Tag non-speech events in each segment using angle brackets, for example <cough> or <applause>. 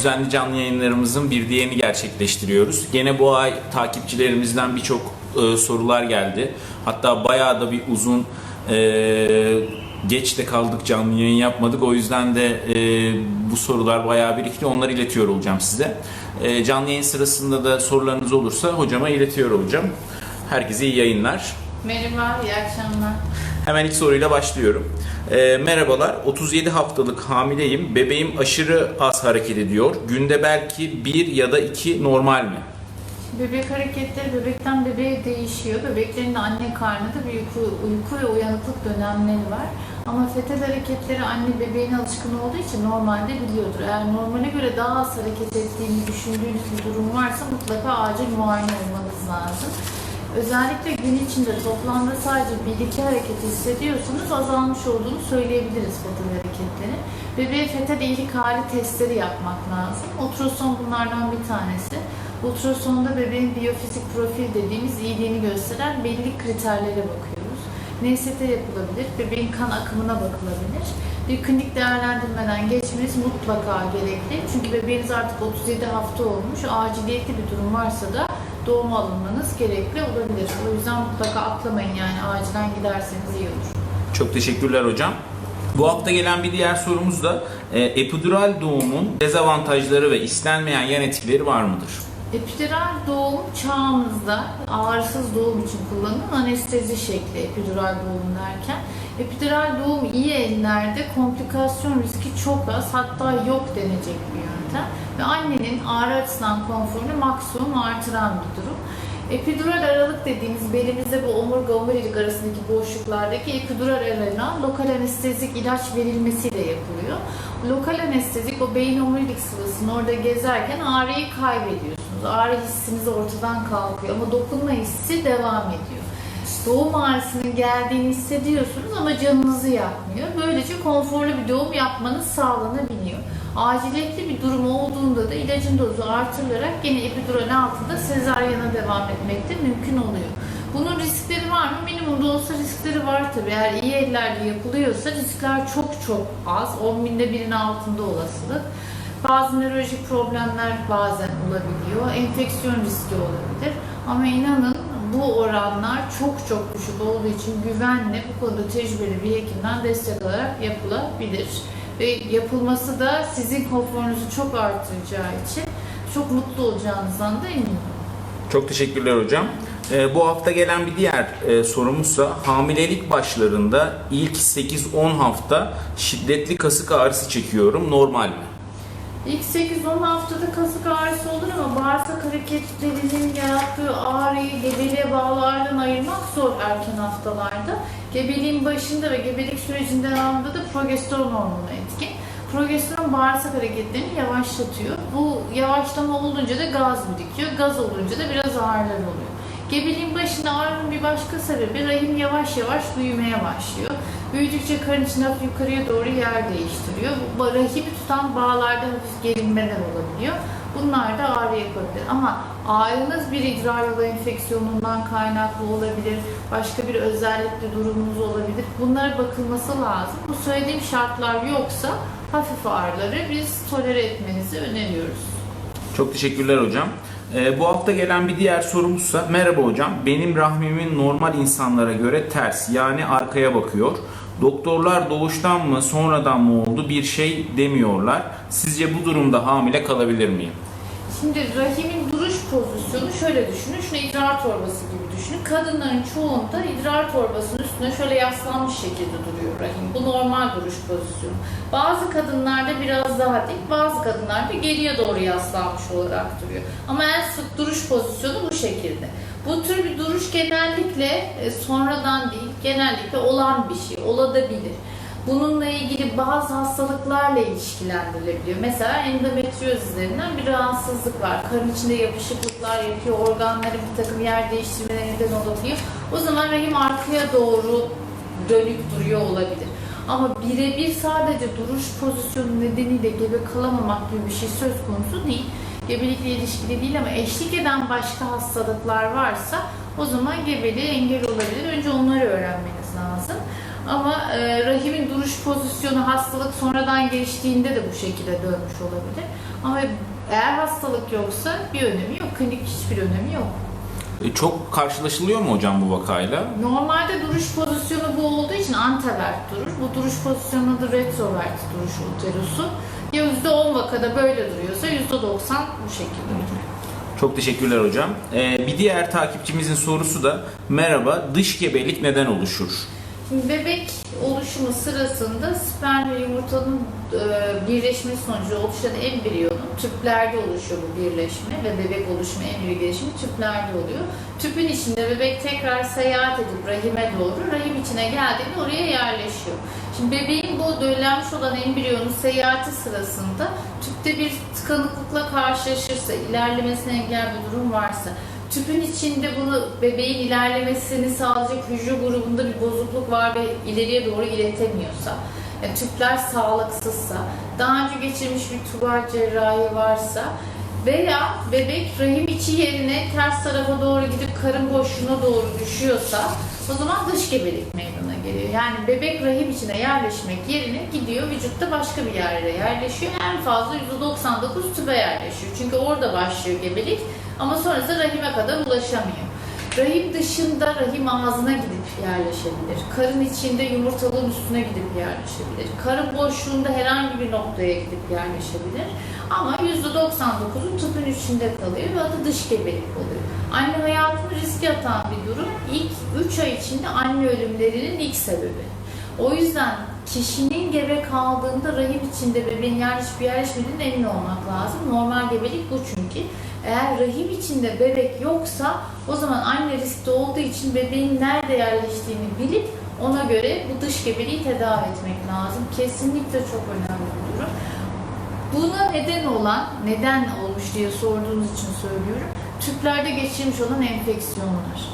düzenli canlı yayınlarımızın bir diğerini gerçekleştiriyoruz. Gene bu ay takipçilerimizden birçok e, sorular geldi. Hatta bayağı da bir uzun e, geç de kaldık canlı yayın yapmadık. O yüzden de e, bu sorular bayağı birikti. Onları iletiyor olacağım size. E, canlı yayın sırasında da sorularınız olursa hocama iletiyor olacağım. Herkese iyi yayınlar. Merhaba, iyi akşamlar. Hemen ilk soruyla başlıyorum. Ee, merhabalar, 37 haftalık hamileyim. Bebeğim aşırı az hareket ediyor. Günde belki bir ya da iki normal mi? Bebek hareketleri bebekten bebeğe değişiyor. Bebeklerin de anne karnında bir uyku, uyku ve uyanıklık dönemleri var. Ama fetal hareketleri anne bebeğin alışkın olduğu için normalde biliyordur. Eğer normale göre daha az hareket ettiğini düşündüğünüz bir durum varsa mutlaka acil muayene olmanız lazım. Özellikle gün içinde toplamda sadece bir iki hareket hissediyorsanız azalmış olduğunu söyleyebiliriz fetal hareketleri. Bebeğe fetal iyilik hali testleri yapmak lazım. Ultrason bunlardan bir tanesi. Ultrasonda bebeğin biyofizik profil dediğimiz iyiliğini gösteren belli kriterlere bakıyoruz. NST yapılabilir, bebeğin kan akımına bakılabilir. Bir klinik değerlendirmeden geçmeniz mutlaka gerekli. Çünkü bebeğiniz artık 37 hafta olmuş, aciliyetli bir durum varsa da doğuma alınmanız gerekli olabilir. O yüzden mutlaka atlamayın yani acilen giderseniz iyi olur. Çok teşekkürler hocam. Bu hafta gelen bir diğer sorumuz da e, epidural doğumun dezavantajları ve istenmeyen yan etkileri var mıdır? Epidural doğum çağımızda ağrısız doğum için kullanılan anestezi şekli epidural doğum derken. Epidural doğum iyi ellerde komplikasyon riski çok az hatta yok denecek. Ve annenin ağrı açısından konforunu maksimum artıran bir durum. Epidural aralık dediğimiz belimizde bu omurga omurilik arasındaki boşluklardaki epidural aralığına lokal anestezik ilaç verilmesiyle yapılıyor. Lokal anestezik o beyin omurilik sıvısının orada gezerken ağrıyı kaybediyorsunuz. Ağrı hissiniz ortadan kalkıyor ama dokunma hissi devam ediyor. Doğum ağrısının geldiğini hissediyorsunuz ama canınızı yakmıyor. Böylece konforlu bir doğum yapmanız sağlanabiliyor. Aciliyetli bir durum olduğunda da ilacın dozu artırılarak yine epidural altında sezaryana devam etmek de mümkün oluyor. Bunun riskleri var mı? Minimumda olsa riskleri var tabii. Eğer iyi ellerde yapılıyorsa riskler çok çok az. 10 binde birin altında olasılık. Bazı nörolojik problemler bazen olabiliyor. Enfeksiyon riski olabilir. Ama inanın bu oranlar çok çok düşük olduğu için güvenle bu konuda tecrübeli bir hekimden destek alarak yapılabilir. Ve yapılması da sizin konforunuzu çok artıracağı için çok mutlu olacağınızdan da eminim. Çok teşekkürler hocam. E, bu hafta gelen bir diğer e, sorumuzsa hamilelik başlarında ilk 8-10 hafta şiddetli kasık ağrısı çekiyorum. Normal mi? İlk 8-10 haftada kasık ağrısı olur ama bağırsak hareketlerinin yarattığı ağrıyı gebeliğe bağlı ağrıdan ayırmak zor erken haftalarda. Gebeliğin başında ve gebelik sürecinin devamında da progesteron hormonu etkin. Progesteron bağırsak hareketlerini yavaşlatıyor. Bu yavaşlama olunca da gaz birikiyor. Gaz olunca da biraz ağrılar oluyor. Gebeliğin başında ağrının bir başka sebebi rahim yavaş yavaş büyümeye başlıyor. Büyüdükçe karın hafif yukarıya doğru yer değiştiriyor. Bu rahimi tutan bağlarda hafif gerilmeler olabiliyor. Bunlar da ağrı yapabilir. Ama ağrınız bir idrar yolu enfeksiyonundan kaynaklı olabilir. Başka bir özellikle durumunuz olabilir. Bunlara bakılması lazım. Bu söylediğim şartlar yoksa hafif ağrıları biz tolere etmenizi öneriyoruz. Çok teşekkürler hocam. Ee, bu hafta gelen bir diğer sorumuzsa merhaba hocam benim rahmimin normal insanlara göre ters yani arkaya bakıyor. Doktorlar doğuştan mı sonradan mı oldu bir şey demiyorlar. Sizce bu durumda hamile kalabilir miyim? Şimdi rahimin duruş pozisyonu şöyle düşünün. Şunu idrar torbası gibi düşünün. Kadınların çoğunda idrar torbasının üstüne şöyle yaslanmış şekilde duruyor rahim. Bu normal duruş pozisyonu. Bazı kadınlarda biraz daha dik, bazı kadınlarda geriye doğru yaslanmış olarak duruyor. Ama en sık duruş pozisyonu bu şekilde. Bu tür bir duruş genellikle e, sonradan değil, genellikle olan bir şey, olabilir. Bununla ilgili bazı hastalıklarla ilişkilendirilebiliyor. Mesela endometrioz üzerinden bir rahatsızlık var. Karın içinde yapışıklıklar yapıyor, organların bir takım yer değiştirmelerine neden olabiliyor. O zaman rahim arkaya doğru dönük duruyor olabilir. Ama birebir sadece duruş pozisyonu nedeniyle gebe kalamamak gibi bir şey söz konusu değil. Gebelikle ilişkili değil ama eşlik eden başka hastalıklar varsa o zaman gebeliğe engel olabilir. Önce onları öğrenmeniz. Ama e, rahimin duruş pozisyonu hastalık sonradan geliştiğinde de bu şekilde dönmüş olabilir. Ama eğer hastalık yoksa bir önemi yok. Klinik hiçbir önemi yok. E, Çok karşılaşılıyor mu hocam bu vakayla? Normalde duruş pozisyonu bu olduğu için antevert durur. Bu duruş pozisyonu adı retrovert duruş uterusu. Ya %10 vakada böyle duruyorsa %90 bu şekilde duruyor. Çok teşekkürler hocam. E, bir diğer takipçimizin sorusu da merhaba dış gebelik neden oluşur? Bebek oluşumu sırasında sperm ve yumurtanın e, birleşmesi sonucu oluşan embriyonun tüplerde oluşuyor bu birleşme ve bebek oluşumu embriyo gelişimi tüplerde oluyor. Tüpün içinde bebek tekrar seyahat edip rahime doğru rahim içine geldiğinde oraya yerleşiyor. Şimdi bebeğin bu döllenmiş olan embriyonun seyahati sırasında tüpte bir tıkanıklıkla karşılaşırsa, ilerlemesine engel bir durum varsa tüpün içinde bunu bebeğin ilerlemesini sağlayacak hücre grubunda bir bozukluk var ve ileriye doğru iletemiyorsa, yani tüpler sağlıksızsa, daha önce geçirmiş bir tubal cerrahi varsa veya bebek rahim içi yerine ters tarafa doğru gidip karın boşluğuna doğru düşüyorsa o zaman dış gebelik meydana geliyor. Yani bebek rahim içine yerleşmek yerine gidiyor vücutta başka bir yere yerleşiyor. En fazla %99 tübe yerleşiyor. Çünkü orada başlıyor gebelik ama sonrasında rahime kadar ulaşamıyor. Rahim dışında rahim ağzına gidip yerleşebilir. Karın içinde yumurtalığın üstüne gidip yerleşebilir. Karın boşluğunda herhangi bir noktaya gidip yerleşebilir. Ama %99'u tüpün içinde kalıyor ve adı dış gebelik oluyor. Anne hayatını riske atan bir durum. İlk 3 ay içinde anne ölümlerinin ilk sebebi. O yüzden kişinin gebe kaldığında rahim içinde bebeğin yerleşip yerleşmediğine emin olmak lazım. Normal gebelik bu çünkü. Eğer rahim içinde bebek yoksa o zaman anne riskte olduğu için bebeğin nerede yerleştiğini bilip ona göre bu dış gebeliği tedavi etmek lazım. Kesinlikle çok önemli bir durum. Buna neden olan, neden olmuş diye sorduğunuz için söylüyorum. Tüplerde geçirmiş olan enfeksiyonlar.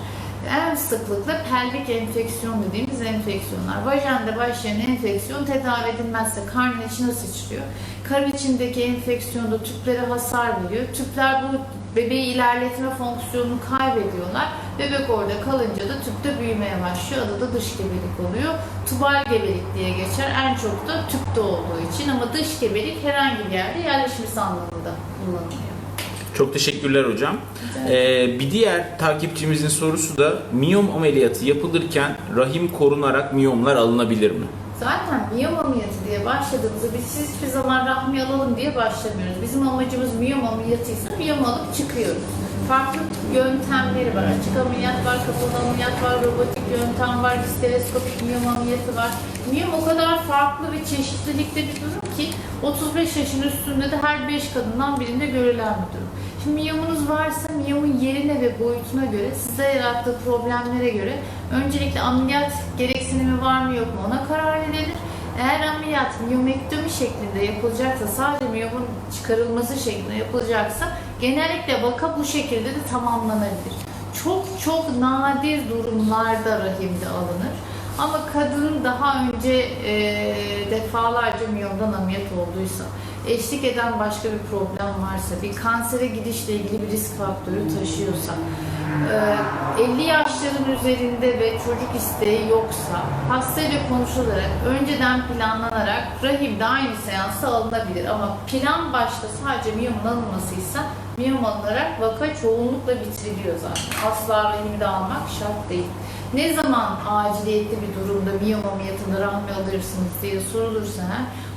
En sıklıkla pelvik enfeksiyon dediğimiz enfeksiyonlar. Vajende başlayan enfeksiyon tedavi edilmezse karnın içine sıçrıyor. Karın içindeki enfeksiyonda tüplere hasar veriyor. Tüpler bu bebeği ilerletme fonksiyonunu kaybediyorlar. Bebek orada kalınca da tüpte büyümeye başlıyor. Adı da dış gebelik oluyor. Tubal gebelik diye geçer. En çok da tüpte olduğu için ama dış gebelik herhangi bir yerde yerleşmesi anlamında kullanılıyor. Çok teşekkürler hocam. Ee, bir diğer takipçimizin sorusu da miyom ameliyatı yapılırken rahim korunarak miyomlar alınabilir mi? Zaten miyom ameliyatı diye başladığımızda biz hiçbir zaman rahmi alalım diye başlamıyoruz. Bizim amacımız miyom ameliyatıysa miyom alıp çıkıyoruz. Farklı yöntemleri var. Açık ameliyat var, kapalı ameliyat var, robotik yöntem var, stereoskopik miyom ameliyatı var. Miyom o kadar farklı ve çeşitlilikte bir durum ki 35 yaşın üstünde de her 5 kadından birinde görülen bir durum. Miyomunuz varsa miyomun yerine ve boyutuna göre, size yarattığı problemlere göre öncelikle ameliyat gereksinimi var mı yok mu ona karar verilir. Eğer ameliyat miyomektomi şeklinde yapılacaksa, sadece miyomun çıkarılması şeklinde yapılacaksa genellikle vaka bu şekilde de tamamlanabilir. Çok çok nadir durumlarda rahimde alınır. Ama kadın daha önce e, defalarca miyomdan ameliyat olduysa, eşlik eden başka bir problem varsa, bir kansere gidişle ilgili bir risk faktörü taşıyorsa, e, 50 yaşların üzerinde ve çocuk isteği yoksa, hastayla konuşularak, önceden planlanarak rahimde aynı seansa alınabilir. Ama plan başta sadece miyomun alınmasıysa, miyom alınarak vaka çoğunlukla bitiriliyor zaten. Asla rahimde almak şart değil. Ne zaman aciliyetli bir durumda miyom ameliyatında rahmi alırsınız diye sorulursa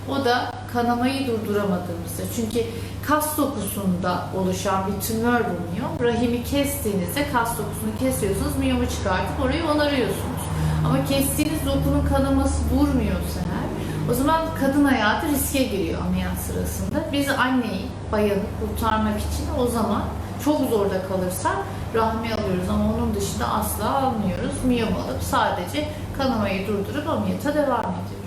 o da kanamayı durduramadığımızda. Çünkü kas dokusunda oluşan bir tümör bu miyom. Rahimi kestiğinizde kas dokusunu kesiyorsunuz, miyomu çıkartıp orayı onarıyorsunuz. Ama kestiğiniz dokunun kanaması durmuyorsa eğer, o zaman kadın hayatı riske giriyor ameliyat sırasında. Biz anneyi, bayanı kurtarmak için o zaman çok zorda kalırsak rahmi alıyoruz ama onun dışında asla almıyoruz. Miyom alıp sadece kanamayı durdurup ameliyata devam ediyoruz.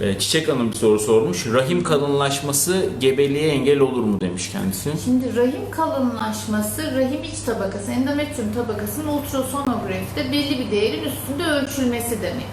Ee, Çiçek Hanım bir soru sormuş. Rahim kalınlaşması gebeliğe engel olur mu demiş kendisi. Şimdi rahim kalınlaşması, rahim iç tabakası, endometrium tabakasının ultrasonografide belli bir değerin üstünde ölçülmesi demek.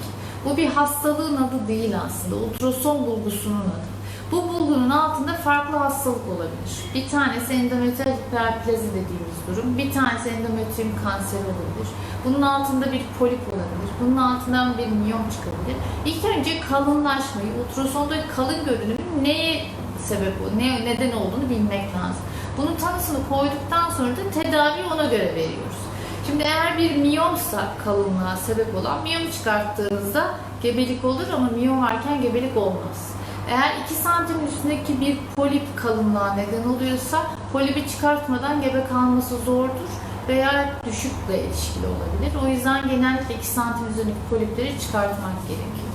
Bu bir hastalığın adı değil aslında, ultrason bulgusunun adı. Bu bulgunun altında farklı hastalık olabilir. Bir tanesi endometriyal hiperplazi dediğimiz durum, bir tanesi endometrium kanseri olabilir. Bunun altında bir polip olabilir, bunun altından bir miyom çıkabilir. İlk önce kalınlaşmayı, ultrasonda kalın görünümün neye sebep ne, neden olduğunu bilmek lazım. Bunun tanısını koyduktan sonra da tedavi ona göre veriyoruz. Şimdi eğer bir miyomsa kalınlığa sebep olan miyom çıkarttığınızda gebelik olur ama miyom varken gebelik olmaz. Eğer 2 santimin üstündeki bir polip kalınlığa neden oluyorsa polipi çıkartmadan gebe kalması zordur veya düşükle ilişkili olabilir. O yüzden genellikle 2 santim üzerindeki polipleri çıkartmak gerekiyor.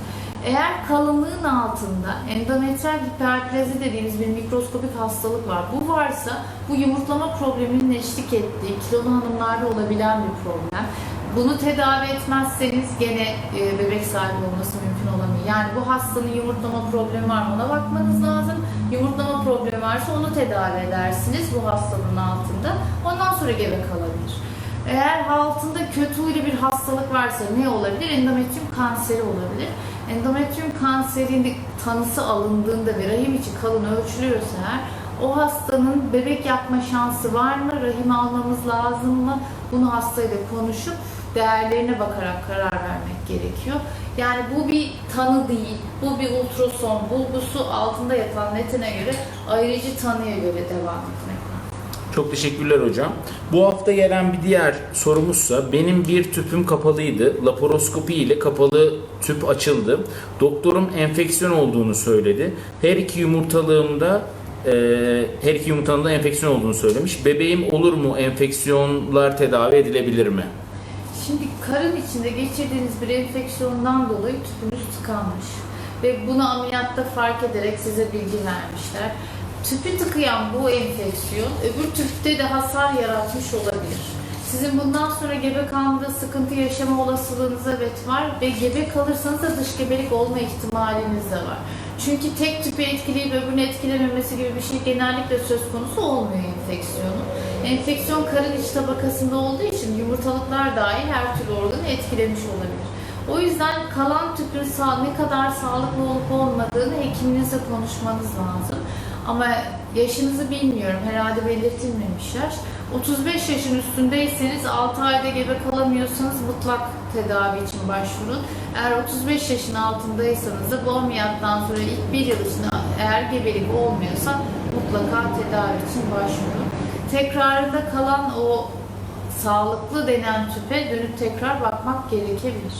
Eğer kalınlığın altında endometriyal hiperplazi dediğimiz bir mikroskopik hastalık var. Bu varsa bu yumurtlama probleminin eşlik ettiği kilolu hanımlarda olabilen bir problem. Bunu tedavi etmezseniz gene e, bebek sahibi olması mümkün olamıyor. Yani bu hastanın yumurtlama problemi var mı ona bakmanız lazım. Yumurtlama problemi varsa onu tedavi edersiniz bu hastalığın altında. Ondan sonra gebe kalabilir. Eğer altında kötü huylu bir hastalık varsa ne olabilir? Endometrium kanseri olabilir. Endometrium kanserinin tanısı alındığında ve rahim içi kalın ölçülüyorsa eğer o hastanın bebek yapma şansı var mı? Rahim almamız lazım mı? Bunu hastayla konuşup değerlerine bakarak karar vermek gerekiyor. Yani bu bir tanı değil, bu bir ultrason bulgusu altında yatan netine göre ayrıcı tanıya göre devam etmek. Çok teşekkürler hocam. Bu hafta gelen bir diğer sorumuzsa benim bir tüpüm kapalıydı. Laparoskopi ile kapalı tüp açıldı. Doktorum enfeksiyon olduğunu söyledi. Her iki yumurtalığımda e, her iki yumurtalığımda enfeksiyon olduğunu söylemiş. Bebeğim olur mu? Enfeksiyonlar tedavi edilebilir mi? Şimdi karın içinde geçirdiğiniz bir enfeksiyondan dolayı tüpünüz tıkanmış. Ve bunu ameliyatta fark ederek size bilgi vermişler. Tüpü tıkayan bu enfeksiyon öbür tüpte de hasar yaratmış olabilir. Sizin bundan sonra gebe kalmada sıkıntı yaşama olasılığınız evet var ve gebe kalırsanız da dış gebelik olma ihtimaliniz de var. Çünkü tek tüpü etkileyip öbürünü etkilememesi gibi bir şey genellikle söz konusu olmuyor enfeksiyonun. Enfeksiyon karın iç tabakasında olduğu için yumurtalıklar dahil her türlü organı etkilemiş olabilir. O yüzden kalan tüpün sağ, ne kadar sağlıklı olup olmadığını hekiminizle konuşmanız lazım. Ama yaşınızı bilmiyorum, herhalde belirtilmemiş yaş. 35 yaşın üstündeyseniz 6 ayda gebe kalamıyorsanız mutlak tedavi için başvurun. Eğer 35 yaşın altındaysanız da bu ameliyattan sonra ilk bir yıl içinde eğer gebelik olmuyorsa mutlaka tedavi için başvurun. Tekrarında kalan o sağlıklı denen tüpe dönüp tekrar bakmak gerekebilir.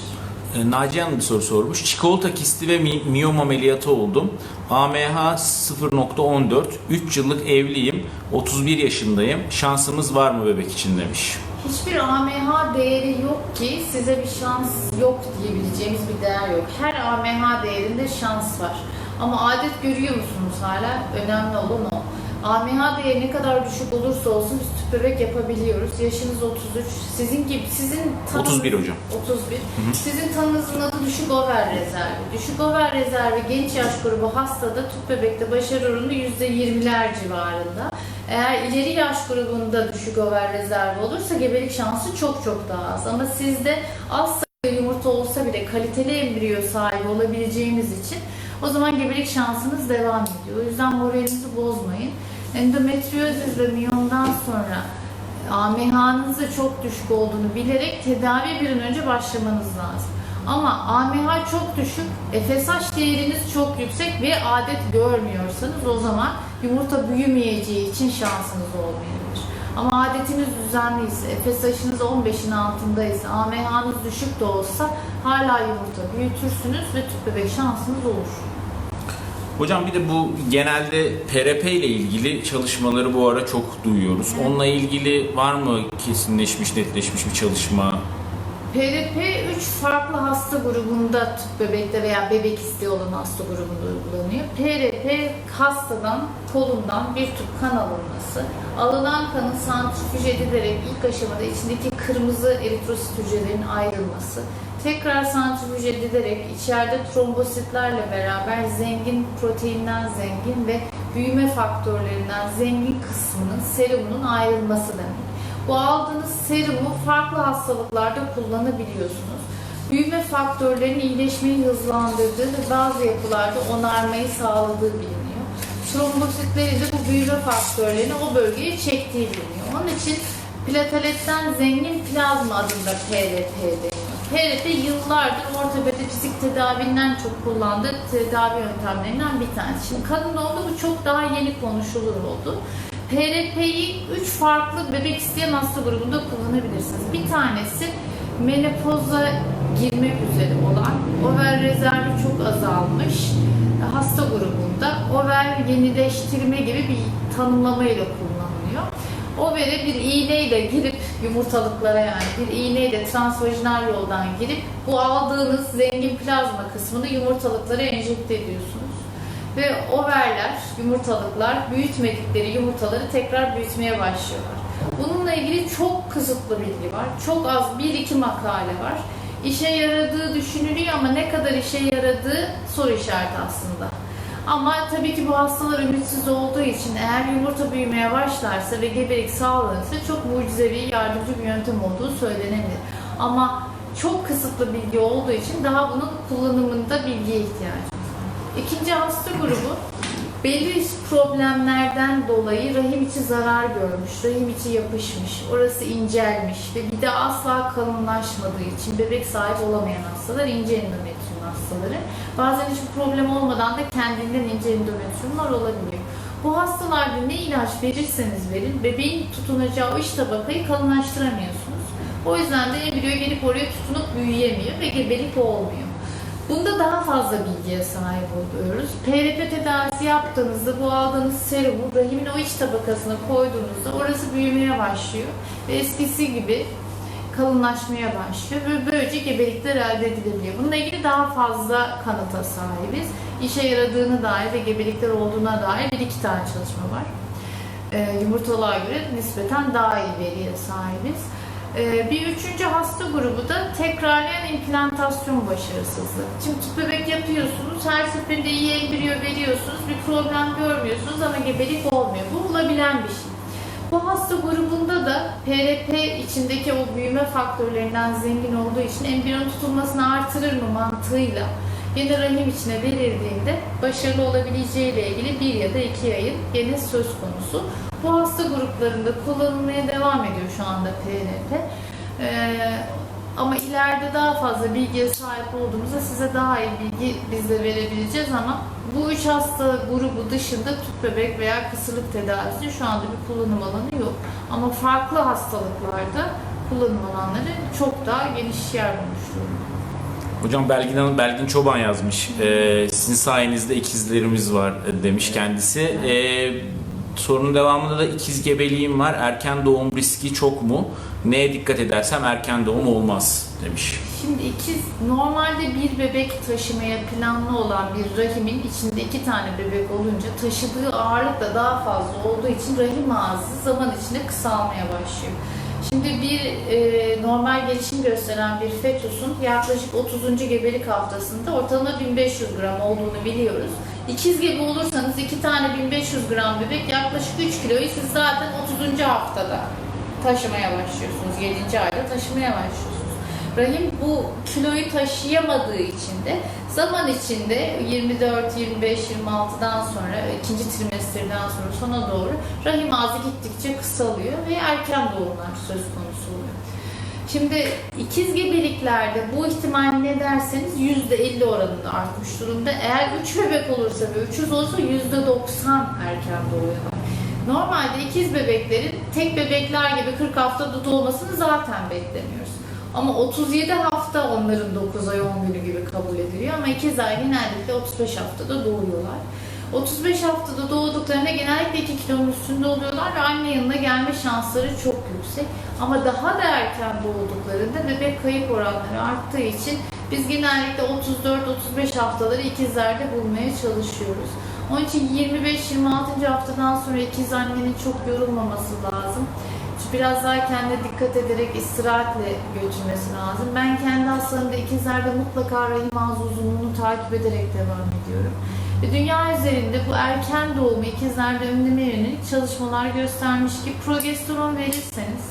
E, Naciye Hanım bir soru sormuş. Çikolata kisti ve mi- miyom ameliyatı oldum. AMH 0.14. 3 yıllık evliyim. 31 yaşındayım. Şansımız var mı bebek için demiş. Hiçbir AMH değeri yok ki size bir şans yok diyebileceğimiz bir değer yok. Her AMH değerinde şans var. Ama adet görüyor musunuz hala? Önemli olan o. AMH değeri ne kadar düşük olursa olsun biz tüp bebek yapabiliyoruz. Yaşınız 33. Sizin gibi sizin tanınız- 31 hocam. 31. Sizin tanınızın adı düşük over rezervi. Düşük over rezervi genç yaş grubu hastada tüp bebekte başarı oranı %20'ler civarında. Eğer ileri yaş grubunda düşük over rezervi olursa gebelik şansı çok çok daha az. Ama sizde az sayıda yumurta olsa bile kaliteli embriyo sahibi olabileceğiniz için o zaman gebelik şansınız devam ediyor. O yüzden moralinizi bozmayın. Endometriozis ve miyomdan sonra AMH'nız da çok düşük olduğunu bilerek tedaviye bir an önce başlamanız lazım. Ama AMH çok düşük, FSH değeriniz çok yüksek ve adet görmüyorsanız o zaman yumurta büyümeyeceği için şansınız olmayabilir. Ama adetiniz düzenliyse, FSH'ınız 15'in altındaysa, AMH'nız düşük de olsa hala yumurta büyütürsünüz ve tüp bebek şansınız olur. Hocam bir de bu genelde PRP ile ilgili çalışmaları bu ara çok duyuyoruz. Onunla ilgili var mı kesinleşmiş, netleşmiş bir çalışma? PRP 3 farklı hasta grubunda tüp bebekte veya bebek isteği olan hasta grubunda uygulanıyor. PRP hastadan kolundan bir tüp kan alınması, alınan kanın santrifüj edilerek ilk aşamada içindeki kırmızı eritrosit hücrelerin ayrılması, tekrar santrifüj edilerek içeride trombositlerle beraber zengin proteinden zengin ve büyüme faktörlerinden zengin kısmının serumunun ayrılması demek. Bu aldığınız serumu farklı hastalıklarda kullanabiliyorsunuz. Büyüme faktörlerinin iyileşmeyi hızlandırdığı ve bazı yapılarda onarmayı sağladığı biliniyor. trombositleri de bu büyüme faktörlerini o bölgeye çektiği biliniyor. Onun için plateletten zengin plazma adında PRP PRP yıllardır ortopedi fizik tedavinin en çok kullandığı tedavi yöntemlerinden bir tanesi. Şimdi kadın doğumda bu çok daha yeni konuşulur oldu. PRP'yi 3 farklı bebek isteyen hasta grubunda kullanabilirsiniz. Bir tanesi menopoza girmek üzere olan, over rezervi çok azalmış hasta grubunda over yenileştirme gibi bir tanımlamayla kullanılıyor. Overe bir iğneyle girip yumurtalıklara yani bir iğneyle transvajinal yoldan girip bu aldığınız zengin plazma kısmını yumurtalıklara enjekte ediyorsunuz. Ve overler, yumurtalıklar büyütmedikleri yumurtaları tekrar büyütmeye başlıyorlar. Bununla ilgili çok kısıtlı bilgi var. Çok az bir iki makale var. İşe yaradığı düşünülüyor ama ne kadar işe yaradığı soru işareti aslında. Ama tabii ki bu hastalar ümitsiz olduğu için eğer yumurta büyümeye başlarsa ve gebelik sağlanırsa çok mucizevi yardımcı bir yöntem olduğu söylenebilir. Ama çok kısıtlı bilgi olduğu için daha bunun kullanımında bilgiye ihtiyacımız var. İkinci hasta grubu belli problemlerden dolayı rahim içi zarar görmüş, rahim içi yapışmış, orası incelmiş ve bir de asla kalınlaşmadığı için bebek sahibi olamayan hastalar ince endometriyum hastaları. Bazen hiçbir problem olmadan da kendinden ince endometriyumlar olabiliyor. Bu hastalarda ne ilaç verirseniz verin, bebeğin tutunacağı o iç tabakayı kalınlaştıramıyorsunuz. O yüzden de embriyo gelip oraya tutunup büyüyemiyor ve gebelik olmuyor. Bunda daha fazla bilgiye sahip oluyoruz. PRP tedavisi yaptığınızda bu aldığınız serumu rahimin o iç tabakasına koyduğunuzda orası büyümeye başlıyor ve eskisi gibi kalınlaşmaya başlıyor ve böylece gebelikler elde edilebiliyor. Bununla ilgili daha fazla kanıta sahibiz. İşe yaradığını dair ve gebelikler olduğuna dair bir iki tane çalışma var. Ee, yumurtalığa göre nispeten daha iyi veriye sahibiz. Ee, bir üçüncü hasta grubu da tekrarlayan implantasyon başarısızlığı. Şimdi tüp bebek yapıyorsunuz, her seferinde iyi embriyo veriyorsunuz, bir problem görmüyorsunuz ama gebelik olmuyor. Bu olabilen bir şey. Bu hasta grubunda da PRP içindeki o büyüme faktörlerinden zengin olduğu için embriyonun tutulmasını artırır mı mantığıyla yine rahim içine verildiğinde başarılı olabileceği ile ilgili bir ya da iki yayın gene söz konusu. Bu hasta gruplarında kullanılmaya devam ediyor şu anda PRP. Ee, ama ileride daha fazla bilgiye sahip olduğumuzda size daha iyi bilgi biz de verebileceğiz ama bu üç hasta grubu dışında tüp bebek veya kısırlık tedavisinin şu anda bir kullanım alanı yok. Ama farklı hastalıklarda kullanım alanları çok daha geniş yer bulmuş durumda. Hocam Belgin Hanım, Belgin Çoban yazmış. Ee, sizin sayenizde ikizlerimiz var e, demiş kendisi. Ee, sorunun devamında da ikiz gebeliğim var. Erken doğum riski çok mu? Neye dikkat edersem erken doğum olmaz demiş. Şimdi ikiz normalde bir bebek taşımaya planlı olan bir rahimin içinde iki tane bebek olunca taşıdığı ağırlık da daha fazla olduğu için rahim ağzı zaman içinde kısalmaya başlıyor. Şimdi bir e, normal gelişim gösteren bir fetusun yaklaşık 30. gebelik haftasında ortalama 1500 gram olduğunu biliyoruz. İkiz gebe olursanız iki tane 1500 gram bebek yaklaşık 3 kiloyu siz zaten 30. haftada taşımaya başlıyorsunuz. 7. ayda taşımaya başlıyorsunuz. Rahim bu kiloyu taşıyamadığı için de zaman içinde 24, 25, 26'dan sonra ikinci trimesterden sonra sona doğru rahim ağzı gittikçe kısalıyor ve erken doğumlar söz konusu oluyor. Şimdi ikiz gebeliklerde bu ihtimal ne derseniz %50 oranında artmış durumda. Eğer 3 bebek olursa ve 300 olursa %90 erken doğuyorlar. Normalde ikiz bebeklerin tek bebekler gibi 40 haftada doğmasını zaten beklemiyoruz. Ama 37 hafta onların 9 ay 10 günü gibi kabul ediliyor ama ikizler genellikle 35 haftada doğuyorlar. 35 haftada doğduklarında genellikle 2 kilonun üstünde oluyorlar ve anne yanına gelme şansları çok yüksek. Ama daha da erken doğduklarında bebek kayıp oranları arttığı için biz genellikle 34-35 haftaları ikizlerde bulmaya çalışıyoruz. Onun için 25-26. haftadan sonra ikiz annenin çok yorulmaması lazım. Biraz daha kendine dikkat ederek istirahatle götürmesi lazım. Ben kendi hastalarımda ikizlerde mutlaka rahim ağzı uzunluğunu takip ederek devam ediyorum. Ve dünya üzerinde bu erken doğumu ikizlerde önleme yönelik çalışmalar göstermiş ki progesteron verirseniz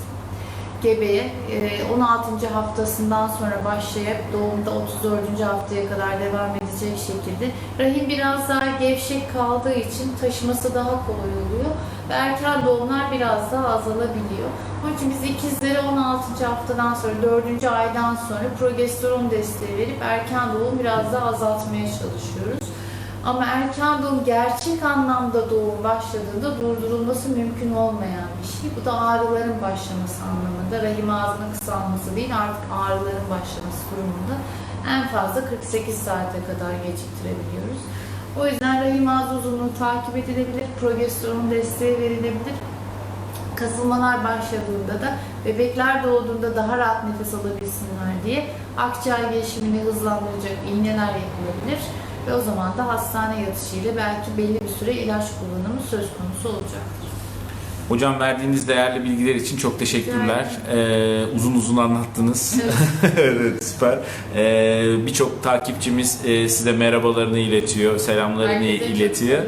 gebeye e, 16. haftasından sonra başlayıp doğumda 34. haftaya kadar devam olabilecek şekilde. Rahim biraz daha gevşek kaldığı için taşıması daha kolay oluyor ve erken doğumlar biraz daha azalabiliyor. Onun için biz ikizleri 16. haftadan sonra 4. aydan sonra progesteron desteği verip erken doğum biraz daha azaltmaya çalışıyoruz. Ama erken doğum gerçek anlamda doğum başladığında durdurulması mümkün olmayan bir şey. Bu da ağrıların başlaması anlamında. Rahim ağzının kısalması değil artık ağrıların başlaması durumunda en fazla 48 saate kadar geciktirebiliyoruz. O yüzden rahim ağzı uzunluğu takip edilebilir, progesteron desteği verilebilir. Kasılmalar başladığında da bebekler doğduğunda daha rahat nefes alabilsinler diye akciğer gelişimini hızlandıracak iğneler yapılabilir ve o zaman da hastane yatışıyla belki belli bir süre ilaç kullanımı söz konusu olacaktır. Hocam verdiğiniz değerli bilgiler için çok teşekkürler. Ee, uzun uzun anlattınız. <laughs> evet süper. Ee, Birçok takipçimiz e, size merhabalarını iletiyor, selamlarını Herkese iletiyor.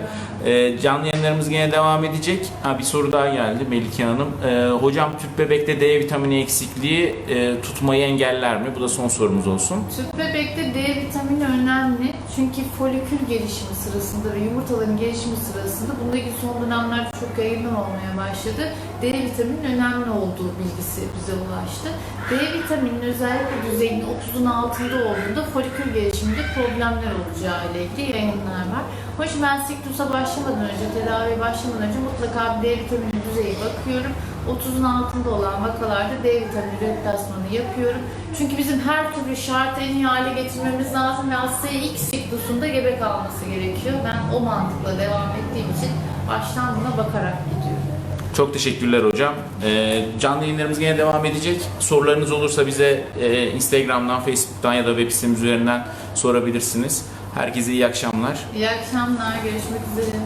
Ee, canlı yayınlarımız yine devam edecek. Ha, bir soru daha geldi Melike Hanım. Ee, hocam tüp bebekte D vitamini eksikliği e, tutmayı engeller mi? Bu da son sorumuz olsun. Tüp bebekte D vitamini önemli çünkü folikül gelişimi sırasında ve yumurtaların gelişimi sırasında bununla ilgili son dönemlerde çok yayınlar olmaya başladı. D vitaminin önemli olduğu bilgisi bize ulaştı. D vitaminin özellikle düzeyinin 30'un altında olduğunda folikül gelişiminde problemler olacağı ile ilgili yayınlar var. Onun için ben siklusa başlamadan önce, tedaviye başlamadan önce mutlaka bir D vitamini düzeyi bakıyorum. 30'un altında olan vakalarda D vitamini replasmanı yapıyorum. Çünkü bizim her türlü şartı en iyi hale getirmemiz lazım ve hastaya ilk siklusunda gebe kalması gerekiyor. Ben o mantıkla devam ettiğim için baştan buna bakarak gidiyorum. Çok teşekkürler hocam. Ee, canlı yayınlarımız yine devam edecek. Sorularınız olursa bize e, Instagram'dan, Facebook'tan ya da web sitemiz üzerinden sorabilirsiniz. Herkese iyi akşamlar. İyi akşamlar, görüşmek üzere.